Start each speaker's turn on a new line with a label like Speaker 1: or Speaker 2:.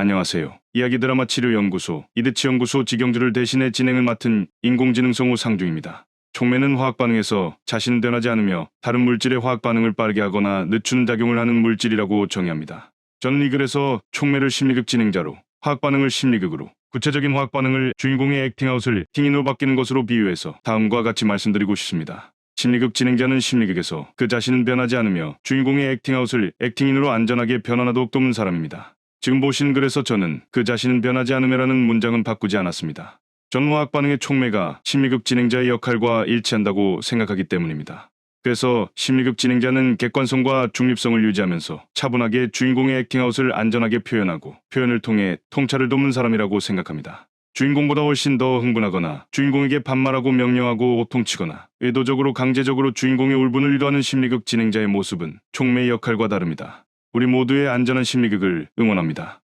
Speaker 1: 안녕하세요. 이야기 드라마 치료연구소 이드치 연구소 직영주를 대신해 진행을 맡은 인공지능 성우 상중입니다. 촉매는 화학 반응에서 자신 변하지 않으며 다른 물질의 화학 반응을 빠르게 하거나 늦추는 작용을 하는 물질이라고 정의합니다. 저는 이 글에서 촉매를 심리극 진행자로 화학 반응을 심리극으로 구체적인 화학 반응을 주인공의 액팅아웃을 팅인으로 바뀌는 것으로 비유해서 다음과 같이 말씀드리고 싶습니다. 심리극 진행자는 심리극에서 그 자신은 변하지 않으며 주인공의 액팅아웃을 액팅인으로 안전하게 변환하도록 돕는 사람입니다. 지금 보신 글에서 저는 그 자신은 변하지 않으며라는 문장은 바꾸지 않았습니다. 전 화학 반응의 촉매가 심리극 진행자의 역할과 일치한다고 생각하기 때문입니다. 그래서 심리극 진행자는 객관성과 중립성을 유지하면서 차분하게 주인공의 액팅아웃을 안전하게 표현하고 표현을 통해 통찰을 돕는 사람이라고 생각합니다. 주인공보다 훨씬 더 흥분하거나 주인공에게 반말하고 명령하고 호통치거나 의도적으로 강제적으로 주인공의 울분을 유도하는 심리극 진행자의 모습은 촉매의 역할과 다릅니다. 우리 모두의 안전한 심리극을 응원합니다.